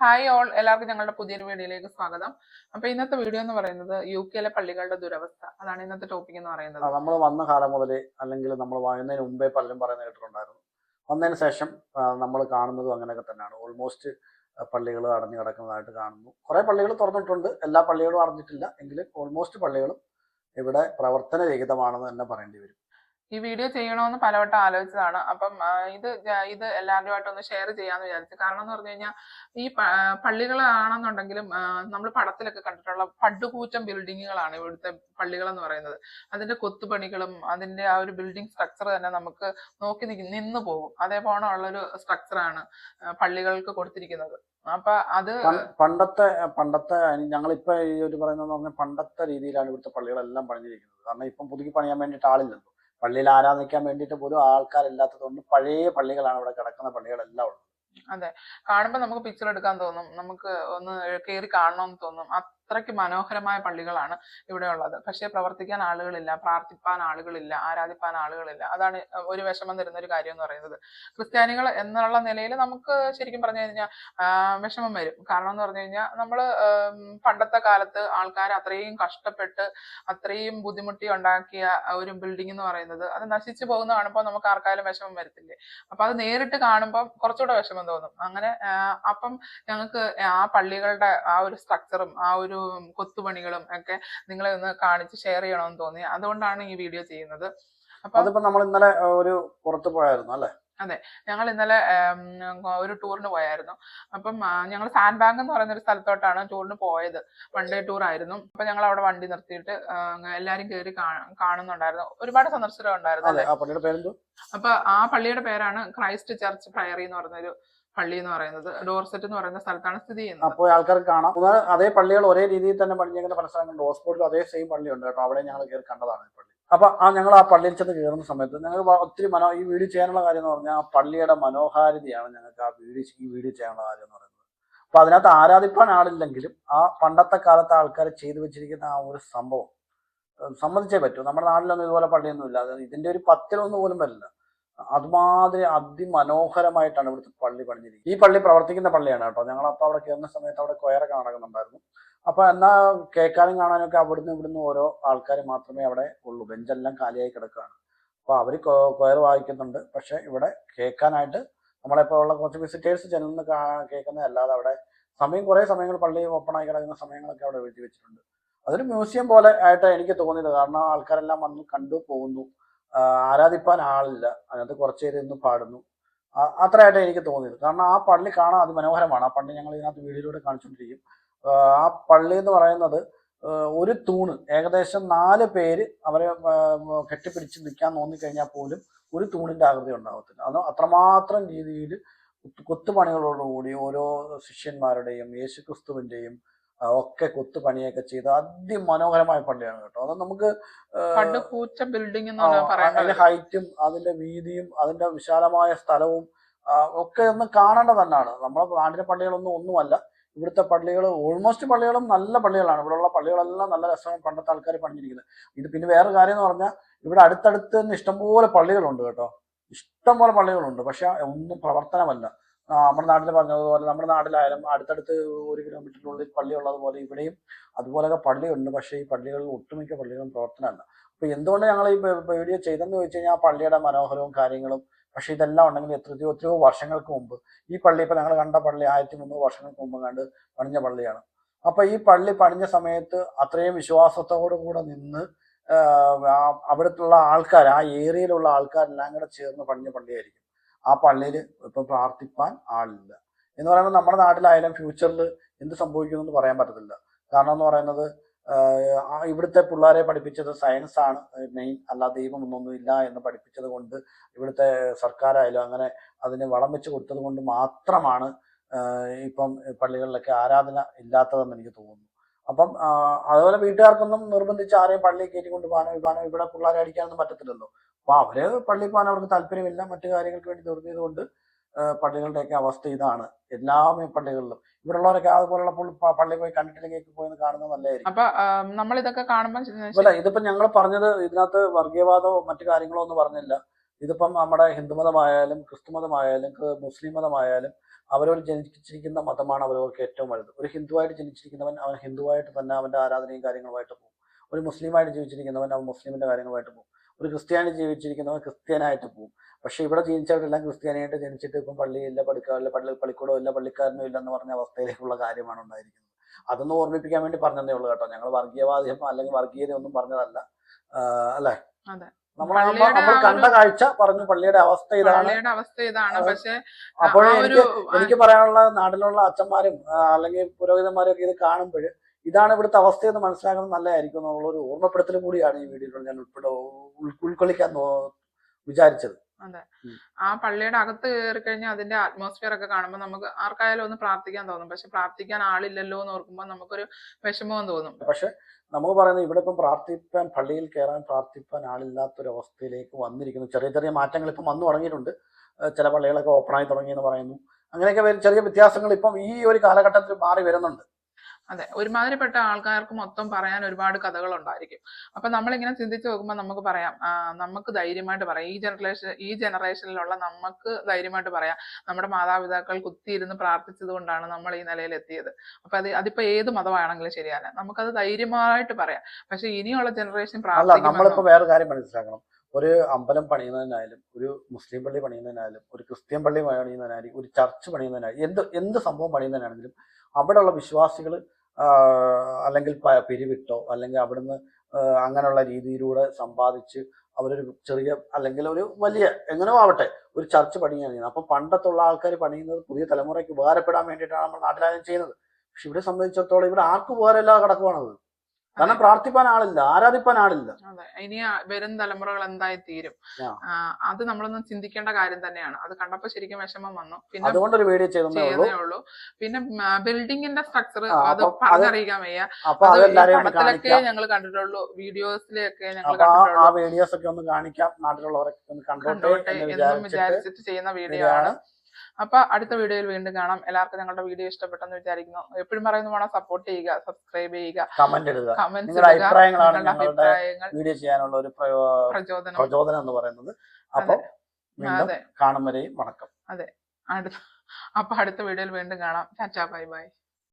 Hi all എല്ലാവർക്കും ഞങ്ങളുടെ പുതിയൊരു വീഡിയോയിലേക്ക് സ്വാഗതം. അപ്പൊ ഇന്നത്തെ വീഡിയോ എന്ന് പറയുന്നത് യു കെയിലെ പള്ളികളുടെ ദുരവസ്ഥ. അതാണ് ഇന്നത്തെ ടോപ്പിക് എന്ന് പറയുന്നത്. നമ്മൾ വന്ന കാലം മുതൽ അല്ലെങ്കിൽ നമ്മൾ വരുന്നതിന് മുമ്പേ പലരും പറയുന്നത് കേട്ടിട്ടുണ്ടായിരുന്നു. വന്നതിന് ശേഷം നമ്മൾ കാണുന്നതും അങ്ങനെയൊക്കെ തന്നെയാണ്. ഓൾമോസ്റ്റ് പള്ളികൾ അടഞ്ഞു കിടക്കുന്നതായിട്ട് കാണുന്നു. കുറെ പള്ളികൾ തുറന്നിട്ടുണ്ട്. എല്ലാ പള്ളികളും അടഞ്ഞിട്ടില്ല എങ്കിലും ഓൾമോസ്റ്റ് പള്ളികളും ഇവിടെ പ്രവർത്തന രഹിതമാണെന്ന് തന്നെ പറയേണ്ടി വരും. ഈ വീഡിയോ ചെയ്യണമെന്ന് പലവട്ടം ആലോചിച്ചതാണ്. അപ്പം ഇത് ഇത് എല്ലാവരുമായിട്ട് ഒന്ന് ഷെയർ ചെയ്യാന്ന് വിചാരിച്ചു. കാരണം എന്ന് പറഞ്ഞു കഴിഞ്ഞാൽ ഈ പള്ളികളാണെന്നുണ്ടെങ്കിലും നമ്മൾ പടത്തിലൊക്കെ കണ്ടിട്ടുള്ള പടുകൂറ്റം ബിൽഡിങ്ങുകളാണ് ഇവിടുത്തെ പള്ളികൾ എന്ന് പറയുന്നത്. അതിന്റെ കൊത്തുപണികളും അതിന്റെ ആ ഒരു ബിൽഡിംഗ് സ്ട്രക്ചർ തന്നെ നമുക്ക് നോക്കി നിന്ന് പോകും. അതേപോലെ ഉള്ളൊരു സ്ട്രക്ചറാണ് പള്ളികൾക്ക് കൊടുത്തിരിക്കുന്നത്. അപ്പൊ അത് പണ്ടത്തെ പണ്ടത്തെ ഞങ്ങളിപ്പോ ഈ ഒരു പറയുന്നത് പണ്ടത്തെ രീതിയിലാണ് ഇവിടുത്തെ പള്ളികളെല്ലാം പണിഞ്ഞിരിക്കുന്നത്. കാരണം ഇപ്പം പുതുക്കി പണിയാൻ വേണ്ടിയിട്ട് ആളില്ലല്ലോ. പള്ളിയിൽ ആരാധിക്കാൻ വേണ്ടിയിട്ട് പോലും ആൾക്കാരില്ലാത്തത് കൊണ്ട് പഴയ പള്ളികളാണ് ഇവിടെ കിടക്കുന്ന പള്ളികളെല്ലാം ഉള്ളത്. കാണുമ്പോൾ നമുക്ക് പിക്ചർ എടുക്കാൻ തോന്നും. നമുക്ക് ഒന്ന് കയറി കാണണമെന്ന് തോന്നും. അത്രയ്ക്ക് മനോഹരമായ പള്ളികളാണ് ഇവിടെ ഉള്ളത് പക്ഷേ പ്രവർത്തിക്കാൻ ആളുകളില്ല പ്രാർത്ഥിപ്പാൻ ആളുകളില്ല ആരാധിപ്പാൻ ആളുകളില്ല. അതാണ് ഒരു വിഷമം തരുന്ന ഒരു കാര്യം എന്ന് പറയുന്നത്. ക്രിസ്ത്യാനികൾ എന്നുള്ള നിലയിൽ നമുക്ക് ശരിക്കും പറഞ്ഞു കഴിഞ്ഞാൽ വിഷമം വരും. കാരണം എന്ന് പറഞ്ഞു കഴിഞ്ഞാൽ നമ്മൾ പണ്ടത്തെ കാലത്ത് ആൾക്കാർ അത്രയും കഷ്ടപ്പെട്ട് അത്രയും ബുദ്ധിമുട്ടി ഉണ്ടാക്കിയ ഒരു ബിൽഡിംഗ് എന്ന് പറയുന്നത് അത് നശിച്ചു പോകുന്ന കാണുമ്പോൾ നമുക്ക് ആർക്കായാലും വിഷമം വരത്തില്ലേ? അപ്പൊ അത് നേരിട്ട് കാണുമ്പോൾ കുറച്ചുകൂടെ വിഷമം തോന്നും. അങ്ങനെ അപ്പം ഞങ്ങൾക്ക് ആ പള്ളികളുടെ ആ ഒരു സ്ട്രക്ചറും ആ ഒരു കൊത്തുപണികളും ഒക്കെ നിങ്ങളെ ഒന്ന് കാണിച്ച് ഷെയർ ചെയ്യണമെന്ന് തോന്നി. അതുകൊണ്ടാണ് ഈ വീഡിയോ ചെയ്യുന്നത്. അപ്പൊ അതിപ്പോ നമ്മൾ ഇന്നലെ ഒരു പുറത്ത് പോയായിരുന്നു അല്ലെ? ഞങ്ങൾ ഇന്നലെ ഒരു ടൂറിന് പോയായിരുന്നു. അപ്പം ഞങ്ങൾ സാൻഡ് ബാങ്ക് എന്ന് പറയുന്ന ഒരു സ്ഥലത്തോട്ടാണ് ടൂറിന് പോയത്. വൺ ഡേ ടൂർ ആയിരുന്നു. അപ്പൊ ഞങ്ങൾ അവിടെ വണ്ടി നിർത്തിയിട്ട് എല്ലാരും കയറി കാണുന്നുണ്ടായിരുന്നു. ഒരുപാട് സന്ദർശകർ ഉണ്ടായിരുന്നു അതെ അപ്പൊ ആ പള്ളിയുടെ പേരാണ് ക്രൈസ്റ്റ് ചർച്ച് പ്രയറി എന്ന് ഒരു പള്ളി എന്ന് പറയുന്നത് ഡോർസെറ്റ് എന്ന് പറയുന്ന സ്ഥലത്താണ് സ്ഥിതി ചെയ്യുന്നത്. അപ്പോൾ ആൾക്കാർക്ക് കാണാം. അതേ പള്ളികൾ ഒരേ രീതിയിൽ തന്നെ പണിഞ്ഞേക്കുന്ന പല സ്ഥലങ്ങളുണ്ട്. ഓസ്ബോർഡിലും അതേ സെയിം പള്ളിയുണ്ട് കേട്ടോ. അവിടെ ഞങ്ങൾ കയറി കണ്ടതാണ് ഈ പള്ളി. അപ്പൊ ആ ഞങ്ങൾ ആ പള്ളിയിൽ ചെന്ന് കയറുന്ന സമയത്ത് ഞങ്ങൾ ഒത്തിരി മനോ ഈ വീഡിയോ ചെയ്യാനുള്ള കാര്യം എന്ന് പറഞ്ഞാൽ ആ പള്ളിയുടെ മനോഹാരിതയാണ് ഞങ്ങൾക്ക് ആ വീഡിയോ ഈ വീഡിയോ ചെയ്യാനുള്ള കാര്യം എന്ന് പറയുന്നത്. അപ്പൊ അതിനകത്ത് ആരാധിപ്പാൻ ആളില്ലെങ്കിലും ആ പണ്ടത്തെ കാലത്ത് ആൾക്കാർ ചെയ്തു വെച്ചിരിക്കുന്ന ആ ഒരു സംഭവം സംബന്ധിച്ചേ പറ്റൂ. നമ്മുടെ നാട്ടിലൊന്നും ഇതുപോലെ പള്ളിയൊന്നും ഇല്ല. ഇതിന്റെ ഒരു പത്തിലൊന്നും പോലും വരില്ല. അതുമാതിരി അതിമനോഹരമായിട്ടാണ് ഇവിടുത്തെ പള്ളി പണിഞ്ഞിരിക്കുന്നത്. ഈ പള്ളി പ്രവർത്തിക്കുന്ന പള്ളിയാണ് കേട്ടോ. ഞങ്ങൾ അപ്പോൾ അവിടെ കയറുന്ന സമയത്ത് അവിടെ കൊയറൊക്കെ നടക്കുന്നുണ്ടായിരുന്നു. അപ്പൊ എന്നാ കേൾക്കാനും കാണാനൊക്കെ അവിടുന്ന് ഇവിടുന്ന് ഓരോ ആൾക്കാർ മാത്രമേ അവിടെ ഉള്ളൂ. ബെഞ്ചെല്ലാം കാലിയായി കിടക്കുകയാണ്. അപ്പൊ അവർ കൊയർ വായിക്കുന്നുണ്ട്. പക്ഷെ ഇവിടെ കേൾക്കാനായിട്ട് നമ്മളെപ്പോ ഉള്ള കുറച്ച് വിസിറ്റേഴ്സ് ചെല്ലുന്ന കേൾക്കുന്നതല്ലാതെ അവിടെ സമയം കുറേ സമയങ്ങൾ പള്ളി ഓപ്പൺ ആയി കിടക്കുന്ന സമയങ്ങളൊക്കെ അവിടെ എഴുതി വെച്ചിട്ടുണ്ട്. അതൊരു മ്യൂസിയം പോലെ ആയിട്ട് എനിക്ക് തോന്നിയത്. കാരണം ആൾക്കാരെല്ലാം വന്ന് കണ്ടു പോകുന്നു. ആരാധിപ്പാൻ ആളില്ല. അതിനകത്ത് കുറച്ച് പേര് ഇന്ന് പാടുന്നു. അത്രയായിട്ട് എനിക്ക് തോന്നിയത് കാരണം ആ പള്ളി കാണാൻ അതിമനോഹരമാണ് ആ പള്ളി ഞങ്ങൾ ഇതിനകത്ത് വീഡിയോയിലൂടെ കാണിച്ചുകൊണ്ടിരിക്കും ആ, പള്ളി എന്ന് പറയുന്നത് ഒരു തൂണ് ഏകദേശം നാല് പേര് അവരെ കെട്ടിപ്പിടിച്ച് നിൽക്കാൻ തോന്നിക്കഴിഞ്ഞാൽ പോലും ഒരു തൂണിന്റെ ആകൃതി ഉണ്ടാകത്തില്ല അത് അത്രമാത്രം രീതിയിൽ കൊത്തുപണികളോടുകൂടി ഓരോ ശിഷ്യന്മാരുടെയും യേശുക്രിസ്തുവിന്റെയും ആ, ഒക്കെ കൊത്തുപണിയൊക്കെ ചെയ്ത് അതിമനോഹരമായ പള്ളിയാണ് കേട്ടോ. അത് നമുക്ക് പൂച്ച ബിൽഡിംഗ് അതിന്റെ ഹൈറ്റും അതിന്റെ വീതിയും അതിന്റെ വിശാലമായ സ്ഥലവും ഒക്കെ ഒന്ന് കാണേണ്ടത് തന്നെയാണ് നമ്മുടെ നാട്ടിലെ പള്ളികളൊന്നും ഒന്നുമല്ല. ഇവിടുത്തെ പള്ളികൾ ഓൾമോസ്റ്റ് പള്ളികളും നല്ല പള്ളികളാണ്. ഇവിടെയുള്ള പള്ളികളെല്ലാം നല്ല രസമാണ് പണ്ടത്തെ ആൾക്കാർ പണിഞ്ഞിരിക്കുന്നത്. ഇത് പിന്നെ വേറെ കാര്യം എന്ന് പറഞ്ഞാൽ ഇവിടെ അടുത്തടുത്ത് തന്നെ ഇഷ്ടംപോലെ പള്ളികളുണ്ട് കേട്ടോ. ഇഷ്ടംപോലെ പള്ളികളുണ്ട്. പക്ഷെ ഒന്നും പ്രവർത്തനമല്ല. നമ്മുടെ നാട്ടിൽ പറഞ്ഞതുപോലെ നമ്മുടെ നാട്ടിലായാലും അടുത്തടുത്ത് ഒരു കിലോമീറ്ററിനുള്ളിൽ പള്ളി ഉള്ളതുപോലെ ഇവിടെയും അതുപോലെയൊക്കെ പള്ളിയുണ്ട്. പക്ഷേ ഈ പള്ളികളിൽ ഒട്ടുമിക്ക പള്ളികളും പ്രവർത്തനമല്ല. അപ്പോൾ എന്തുകൊണ്ട് ഞങ്ങൾ ഈ വീഡിയോ ചെയ്തെന്ന് ചോദിച്ചു കഴിഞ്ഞാൽ പള്ളിയുടെ മനോഹരവും കാര്യങ്ങളും പക്ഷേ ഇതെല്ലാം ഉണ്ടെങ്കിൽ എത്രയോ എത്രയോ വർഷങ്ങൾക്ക് മുമ്പ് ഈ പള്ളി ഇപ്പം ഞങ്ങൾ കണ്ട പള്ളി ആയിരത്തി മുന്നൂറ് വർഷങ്ങൾക്ക് മുമ്പ് കണ്ട് പണിഞ്ഞ പള്ളിയാണ്. അപ്പൊ ഈ പള്ളി പണിഞ്ഞ സമയത്ത് അത്രയും വിശ്വാസത്തോടു കൂടെ നിന്ന് അവിടുത്തെ ആൾക്കാർ ആ ഏരിയയിലുള്ള ആൾക്കാരെല്ലാം കൂടെ ചേർന്ന് പണിഞ്ഞ പള്ളിയായിരിക്കും. ആ പള്ളിയിൽ ഇപ്പം പ്രാർത്ഥിപ്പാൻ ആളില്ല. എന്ന് പറയുമ്പോൾ നമ്മുടെ നാട്ടിലായാലും ഫ്യൂച്ചറിൽ എന്ത് സംഭവിക്കുമെന്ന് പറയാൻ പറ്റത്തില്ല. കാരണം എന്ന് പറയുന്നത് ഇവിടുത്തെ പിള്ളേരെ പഠിപ്പിച്ചത് സയൻസ് ആണ് മെയിൻ അല്ലാതെ ദൈവം ഒന്നൊന്നും ഇല്ല എന്ന് പഠിപ്പിച്ചത് കൊണ്ട് ഇവിടുത്തെ സർക്കാരായാലും അങ്ങനെ അതിന് വളം വെച്ച് കൊടുത്തത് കൊണ്ട് മാത്രമാണ് ഇപ്പം പള്ളികളിലൊക്കെ ആരാധന ഇല്ലാത്തതെന്ന് എനിക്ക് തോന്നുന്നു. അപ്പം അതുപോലെ വീട്ടുകാർക്കൊന്നും നിർബന്ധിച്ച് ആരെയും പള്ളിയിൽ കയറ്റി കൊണ്ട് പോകാനോ ഇവിടെ പിള്ളേരെ അടിക്കാനൊന്നും പറ്റത്തില്ലല്ലോ. അപ്പൊ അവർ പള്ളിയിൽ പോകാൻ അവർക്ക് താല്പര്യമില്ല. മറ്റു കാര്യങ്ങൾക്ക് വേണ്ടി നിർത്തിയതുകൊണ്ട് പള്ളികളുടെയൊക്കെ അവസ്ഥ ഇതാണ്. എല്ലാ പള്ളികളിലും. ഇവിടെ ഉള്ളവരൊക്കെ അതുപോലുള്ള പള്ളി പോയി കണ്ടിട്ടില്ലെങ്കിൽ പോയി കാണുന്നത് നല്ലതായിരിക്കും. നമ്മൾ ഇതൊക്കെ കാണുമ്പോൾ അല്ല ഇതിപ്പോ ഞങ്ങൾ പറഞ്ഞത് ഇതിനകത്ത് വർഗീയവാദമോ മറ്റു കാര്യങ്ങളോ ഒന്നും പറഞ്ഞില്ല. ഇതിപ്പം നമ്മുടെ ഹിന്ദുമതമായാലും ക്രിസ്തുമതമായാലും മുസ്ലിം മതമായാലും അവരോട് ജനിച്ചിരിക്കുന്ന മതമാണ് അവരവർക്ക് ഏറ്റവും വലുത്. ഒരു ഹിന്ദുവായിട്ട് ജനിച്ചിരിക്കുന്നവൻ അവൻ ഹിന്ദുവായിട്ട് തന്നെ അവന്റെ ആരാധനയും കാര്യങ്ങളുമായിട്ട് പോകും. ഒരു മുസ്ലിമായിട്ട് ജീവിച്ചിരിക്കുന്നവൻ അവൻ മുസ്ലിമിന്റെ കാര്യങ്ങളുമായിട്ട് പോകും. ഒരു ക്രിസ്ത്യാനി ജീവിച്ചിരിക്കുന്നവൻ ക്രിസ്ത്യാനായിട്ട് പോകും പക്ഷെ ഇവിടെ ജീവിച്ചവരെല്ലാം ക്രിസ്ത്യാനിയായിട്ട് ജനിച്ചിട്ട് ഇപ്പം പള്ളിയില്ല പഠിക്കാറില്ല പള്ളി പള്ളിക്കൂടം ഇല്ല പള്ളിക്കാരനും ഇല്ലെന്ന് പറഞ്ഞ അവസ്ഥയിലേക്കുള്ള കാര്യമാണ് ഉണ്ടായിരിക്കുന്നത്. അതൊന്ന് ഓർമ്മിപ്പിക്കാൻ വേണ്ടി പറഞ്ഞതേ ഉള്ളൂ കേട്ടോ. ഞങ്ങൾ വർഗീയവാദിയും അല്ലെങ്കിൽ വർഗീയത ഒന്നും പറഞ്ഞതല്ല അല്ലെ. നമ്മൾ നമ്മൾ കണ്ട കാഴ്ച പറഞ്ഞു പള്ളിയുടെ അവസ്ഥ ഇതാണ്. അപ്പോൾ എനിക്ക് എനിക്ക് പറയാനുള്ള നാട്ടിലുള്ള അച്ഛന്മാരും അല്ലെങ്കിൽ പുരോഹിതന്മാരും ഒക്കെ ഇത് കാണുമ്പോൾ ഇതാണ് ഇവിടുത്തെ അവസ്ഥയെന്ന് മനസ്സിലാക്കുന്നത് നല്ലതായിരിക്കും എന്നുള്ള ഒരു ഓർമ്മപ്പെടുത്തൽ കൂടിയാണ് ഈ വീഡിയോയിൽ ഞാൻ ഉൾപ്പെടെ ഉൾക്കൊള്ളിക്കാൻ വിചാരിച്ചത്. അതെ. ആ പള്ളിയുടെ അകത്ത് കയറി കഴിഞ്ഞാൽ അതിന്റെ അറ്റ്മോസ്ഫിയർ ഒക്കെ കാണുമ്പോൾ നമുക്ക് ആർക്കായാലും ഒന്ന് പ്രാർത്ഥിക്കാൻ തോന്നും. പക്ഷെ പ്രാർത്ഥിക്കാൻ ആളില്ലല്ലോ എന്ന് ഓർക്കുമ്പോൾ നമുക്കൊരു വിഷമവും തോന്നും. പക്ഷെ നമുക്ക് പറയുന്നത് ഇവിടെ ഇപ്പം പ്രാർത്ഥിപ്പാൻ പള്ളിയിൽ കയറാൻ പ്രാർത്ഥിപ്പാൻ ആളില്ലാത്തൊരു അവസ്ഥയിലേക്ക് വന്നിരിക്കുന്നു. ചെറിയ ചെറിയ മാറ്റങ്ങൾ ഇപ്പം വന്നു തുടങ്ങിയിട്ടുണ്ട്. ചില പള്ളികളൊക്കെ ഓപ്പൺ ഓപ്പണായി തുടങ്ങിയെന്ന് പറയുന്നു. അങ്ങനെയൊക്കെ ചെറിയ വ്യത്യാസങ്ങൾ ഇപ്പം ഈ ഒരു കാലഘട്ടത്തിൽ മാറി വരുന്നുണ്ട്. അതെ ഒരുമാതിരിപ്പെട്ട ആൾക്കാർക്ക് മൊത്തം പറയാൻ ഒരുപാട് കഥകൾ ഉണ്ടായിരിക്കും അപ്പൊ നമ്മളിങ്ങനെ ചിന്തിച്ചു നോക്കുമ്പോൾ നമുക്ക് പറയാം നമുക്ക് ധൈര്യമായിട്ട് പറയാം. ഈ ജനറേഷൻ ഈ ജനറേഷനിലുള്ള നമുക്ക് ധൈര്യമായിട്ട് പറയാം. നമ്മുടെ മാതാപിതാക്കൾ കുത്തിയിരുന്ന് പ്രാർത്ഥിച്ചത് കൊണ്ടാണ് നമ്മൾ ഈ നിലയിൽ എത്തിയത് അപ്പൊ അത് അതിപ്പോ ഏത് മതമാണെങ്കിലും ശരിയല്ല നമുക്കത് ധൈര്യമായിട്ട് പറയാം. പക്ഷെ ഇനിയുള്ള ജനറേഷൻ നമ്മളിപ്പോ വേറെ കാര്യം മനസ്സിലാക്കണം. ഒരു അമ്പലം പണിയുന്നതിനായാലും ഒരു മുസ്ലിം പള്ളി പണിയുന്നതിനായാലും ഒരു ക്രിസ്ത്യൻ പള്ളി പണിയുന്നതിനായാലും ഒരു ചർച്ച് പണിയുന്നതിനായാലും എന്ത് എന്ത് സംഭവം പണിയുന്നതിനാണെങ്കിലും അവിടെയുള്ള വിശ്വാസികൾ അല്ലെങ്കിൽ പിരിവിട്ടോ അല്ലെങ്കിൽ അവിടുന്ന് അങ്ങനെയുള്ള രീതിയിലൂടെ സമ്പാദിച്ച് അവരൊരു ചെറിയ അല്ലെങ്കിൽ ഒരു വലിയ എങ്ങനെയോ ആവട്ടെ ഒരു ചർച്ച് പണിയാണ് ചെയ്യുന്നത്. അപ്പം പണ്ടത്തുള്ള ആൾക്കാർ പണിയുന്നത് പുതിയ തലമുറയ്ക്ക് ഉപകാരപ്പെടാൻ വേണ്ടിയിട്ടാണ് നമ്മൾ നാട്ടിലാദ്യം ചെയ്യുന്നത്. പക്ഷെ ഇവിടെ സംബന്ധിച്ചിടത്തോളം ഇവിടെ ആർക്കും ഉപകാരമില്ലാതെ കിടക്കുവാണത് കാരണം പ്രാർത്ഥിപ്പാൻ ആളില്ല ആരാധിപ്പാൻ ആളില്ല. ഇനി വരും തലമുറകൾ എന്തായി തീരും. അത് നമ്മളൊന്നും ചിന്തിക്കേണ്ട കാര്യം തന്നെയാണ്. അത് കണ്ടപ്പോ ശരിക്കും വിഷമം വന്നു. പിന്നെ അതുകൊണ്ടൊരു വീഡിയോ ചെയ്തേ ഉള്ളൂ. പിന്നെ ബിൽഡിങ്ങിന്റെ സ്ട്രക്ചർ അത് പറഞ്ഞറിയിക്കാൻ വയ്യ. പടത്തിലൊക്കെ ഞങ്ങൾ കണ്ടിട്ടുള്ളൂ. വീഡിയോസിലൊക്കെ ഞങ്ങൾ കണ്ടിട്ടുള്ളൂ. വീഡിയോസ് ഒക്കെ ഒന്ന് കാണിക്കാം. നാട്ടിലുള്ളവരൊക്കെ ഒന്ന് കണ്ടോട്ടെ എന്ന് വിചാരിച്ചിട്ട് ചെയ്യുന്ന വീഡിയോ ആണ് അപ്പൊ അടുത്ത വീഡിയോയിൽ വീണ്ടും കാണാം. എല്ലാവർക്കും ഞങ്ങളുടെ വീഡിയോ ഇഷ്ടപ്പെട്ടെന്ന് വിചാരിക്കുന്നു. എപ്പോഴും പറയുന്ന വേണം സപ്പോർട്ട് ചെയ്യുക സബ്സ്ക്രൈബ് ചെയ്യുക. കമന്റ് ഇടുക. നിങ്ങളുടെ അഭിപ്രായങ്ങളാണ് ഞങ്ങളുടെ വീഡിയോ ചെയ്യാനുള്ള ഒരു പ്രചോദനം. പ്രചോദനം എന്ന് പറയുന്നത്. അപ്പൊ വീണ്ടും അതെ. കാണും വരെയും. വണക്കം. അടുത്ത അപ്പൊ അടുത്ത വീഡിയോയിൽ വീണ്ടും കാണാം. ചാച്ചാ ബൈ ബൈ.